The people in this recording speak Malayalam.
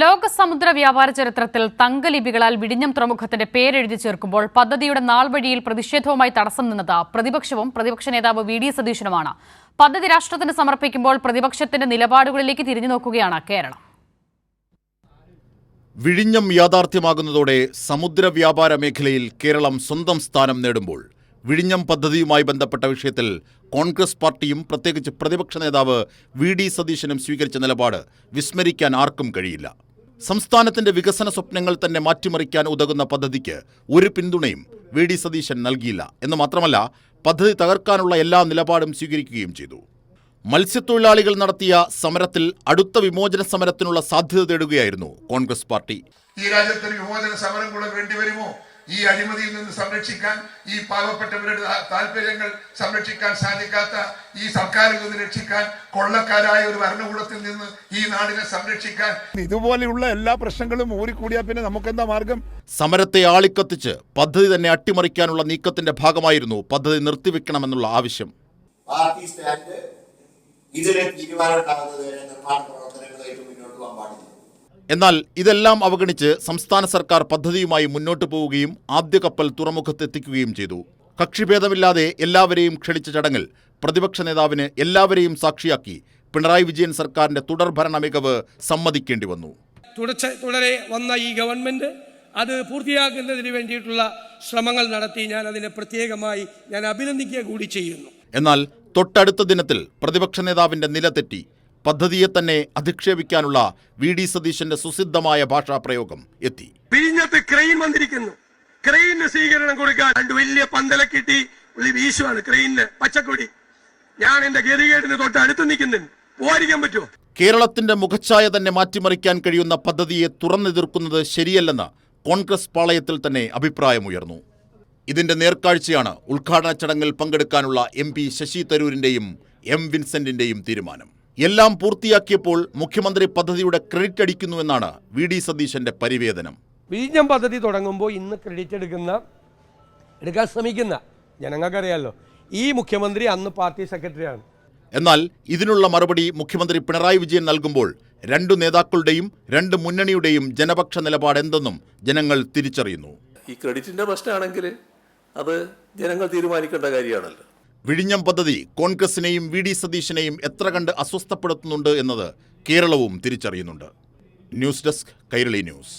ലോക സമുദ്ര വ്യാപാര ചരിത്രത്തിൽ തങ്കലിപികളാൽ വിഴിഞ്ഞം തുറമുഖത്തിന്റെ പേരെഴുതി ചേർക്കുമ്പോൾ പദ്ധതിയുടെ നാൾ വഴിയിൽ പ്രതിഷേധവുമായി തടസ്സം നിന്നത് പ്രതിപക്ഷവും പ്രതിപക്ഷ നേതാവ് വി ഡി സതീശനുമാണ്. പദ്ധതി രാഷ്ട്രത്തിന് സമർപ്പിക്കുമ്പോൾ പ്രതിപക്ഷത്തിന്റെ നിലപാടുകളിലേക്ക് തിരിഞ്ഞു നോക്കുകയാണ് കേരളം. വിഴിഞ്ഞം യാഥാർത്ഥ്യമാകുന്നതോടെ സമുദ്ര വ്യാപാര മേഖലയിൽ കേരളം സ്വന്തം സ്ഥാനം നേടുമ്പോൾ വിഴിഞ്ഞം പദ്ധതിയുമായി ബന്ധപ്പെട്ട വിഷയത്തിൽ കോൺഗ്രസ് പാർട്ടിയും പ്രത്യേകിച്ച് പ്രതിപക്ഷ നേതാവ് വി ഡി സതീശനും സ്വീകരിച്ച നിലപാട് വിസ്മരിക്കാൻ ആർക്കും കഴിയില്ല. സംസ്ഥാനത്തിന്റെ വികസന സ്വപ്നങ്ങൾ തന്നെ മാറ്റിമറിക്കാൻ ഉതകുന്ന പദ്ധതിക്ക് ഒരു പിന്തുണയും വി ഡി സതീശൻ നൽകിയില്ല. എന്ന് മാത്രമല്ല പദ്ധതി തകർക്കാനുള്ള എല്ലാ നിലപാടും സ്വീകരിക്കുകയും ചെയ്തു. മത്സ്യത്തൊഴിലാളികൾ നടത്തിയ സമരത്തിൽ അടുത്ത വിമോചന സമരത്തിനുള്ള സാധ്യത തേടുകയായിരുന്നു കോൺഗ്രസ് പാർട്ടി. ഈ രാജ്യത്തിന് വിമോചന സമരം കൂടെ വേണ്ടിവരുമോ ഈ അഴിമതിയിൽ നിന്ന് സംരക്ഷിക്കാൻ ഈ പാവപ്പെട്ടവരുടെ താല്പര്യങ്ങൾ സംരക്ഷിക്കാൻ സാധിക്കാത്ത ഈ സർക്കാരിൽ നിന്ന് രക്ഷിക്കാൻ കൊള്ളക്കാരായ ഒരു ഭരണകൂടത്തിൽ നിന്ന് ഈ നാടിനെ സംരക്ഷിക്കാൻ. ഇതുപോലെയുള്ള എല്ലാ പ്രശ്നങ്ങളും ഊറിക്കൂടിയാൽ പിന്നെ നമുക്കെന്താ മാർഗം? സമരത്തെ ആളിക്കത്തിച്ച് പദ്ധതി തന്നെ അട്ടിമറിക്കാനുള്ള നീക്കത്തിന്റെ ഭാഗമായിരുന്നു പദ്ധതി നിർത്തിവെക്കണമെന്നുള്ള ആവശ്യം. പാർട്ടി സ്റ്റാൻഡ് ഇതിനെ തീരുമാനമുണ്ടാകുന്നത് വരെ നിർമ്മാണ പ്രവർത്തനങ്ങളായിട്ട് മുന്നോട്ട് പോകാൻ പാടില്ല. എന്നാൽ ഇതെല്ലാം അവഗണിച്ച് സംസ്ഥാന സർക്കാർ പദ്ധതിയുമായി മുന്നോട്ടു പോവുകയും ആദ്യ കപ്പൽ തുറമുഖത്തെത്തിക്കുകയും ചെയ്തു. കക്ഷിഭേദമില്ലാതെ എല്ലാവരെയും ക്ഷണിച്ച ചടങ്ങിൽ പ്രതിപക്ഷ നേതാവിന് എല്ലാവരെയും സാക്ഷിയാക്കി പിണറായി വിജയൻ സർക്കാരിന്റെ തുടർഭരണ മികവ് സമ്മതിക്കേണ്ടി വന്നു. തുടരെ വന്ന ഈ ഗവൺമെന്റ് അത് പൂർത്തിയാക്കുന്നതിന് വേണ്ടിയിട്ടുള്ള ശ്രമങ്ങൾ നടത്തി ഞാൻ അതിനെ പ്രത്യേകമായി ഞാൻ അഭിനന്ദിക്കുക കൂടി ചെയ്യുന്നു. എന്നാൽ തൊട്ടടുത്ത ദിനത്തിൽ പ്രതിപക്ഷ നേതാവിന്റെ നില തെറ്റി പദ്ധതിയെ തന്നെ അധിക്ഷേപിക്കാനുള്ള വി ഡി സതീശന്റെ സുസിദ്ധമായ ഭാഷാ പ്രയോഗം എത്തി. പിഴിഞ്ഞത്ത് ക്രെയിൻ വന്നിരിക്കുന്നു. ക്രെയിന് സ്വീകരണം കൊടുക്കാൻ രണ്ട് വലിയ പന്തല കിട്ടി. വീശുവാണ് ക്രെയിനിന് പച്ചക്കൊടി. ഞാൻ എന്റെ ഗതികേടിന് തൊട്ട് അടുത്ത് നിൽക്കുന്നുണ്ട്. പോരിക്കാൻ പറ്റുമോ? കേരളത്തിന്റെ മുഖച്ഛായ തന്നെ മാറ്റിമറിക്കാൻ കഴിയുന്ന പദ്ധതിയെ തുറന്നെതിർക്കുന്നത് ശരിയല്ലെന്ന് കോൺഗ്രസ് പാളയത്തിൽ തന്നെ അഭിപ്രായമുയർന്നു. ഇതിന്റെ നേർക്കാഴ്ചയാണ് ഉദ്ഘാടന ചടങ്ങിൽ പങ്കെടുക്കാനുള്ള എം പി ശശി തരൂരിന്റെയും എം വിൻസെന്റിന്റെയും തീരുമാനം. എല്ലാം പൂർത്തിയാക്കിയപ്പോൾ മുഖ്യമന്ത്രി പദ്ധതിയുടെ ക്രെഡിറ്റ് അടിക്കുന്നുവെന്നാണ് വി ഡി സതീശന്റെ പരിവേദനം. വിഴിഞ്ഞം പദ്ധതി തുടങ്ങുമ്പോൾ ഇന്ന് ക്രെഡിറ്റ് എടുക്കുന്ന എടുക്കാൻ ശ്രമിക്കുന്ന ജനങ്ങൾക്കറിയാലോ ഈ മുഖ്യമന്ത്രി അന്ന് പാർട്ടി സെക്രട്ടറിയാണ്. എന്നാൽ ഇതിനുള്ള മറുപടി മുഖ്യമന്ത്രി പിണറായി വിജയൻ നൽകുമ്പോൾ രണ്ടു നേതാക്കളുടെയും രണ്ട് മുന്നണിയുടെയും ജനപക്ഷ നിലപാട് എന്തെന്നും ജനങ്ങൾ തിരിച്ചറിയുന്നു. ഈ ക്രെഡിറ്റിന്റെ പ്രശ്നമാണെങ്കിൽ അത് ജനങ്ങൾ തീരുമാനിക്കേണ്ട കാര്യമാണല്ലോ. വിഴിഞ്ഞം പദ്ധതി കോൺഗ്രസിനെയും വി ഡി സതീശനെയും എത്ര കണ്ട് അസ്വസ്ഥപ്പെടുത്തുന്നുണ്ട് എന്നത് കേരളവും തിരിച്ചറിയുന്നുണ്ട്. News desk Kairali news.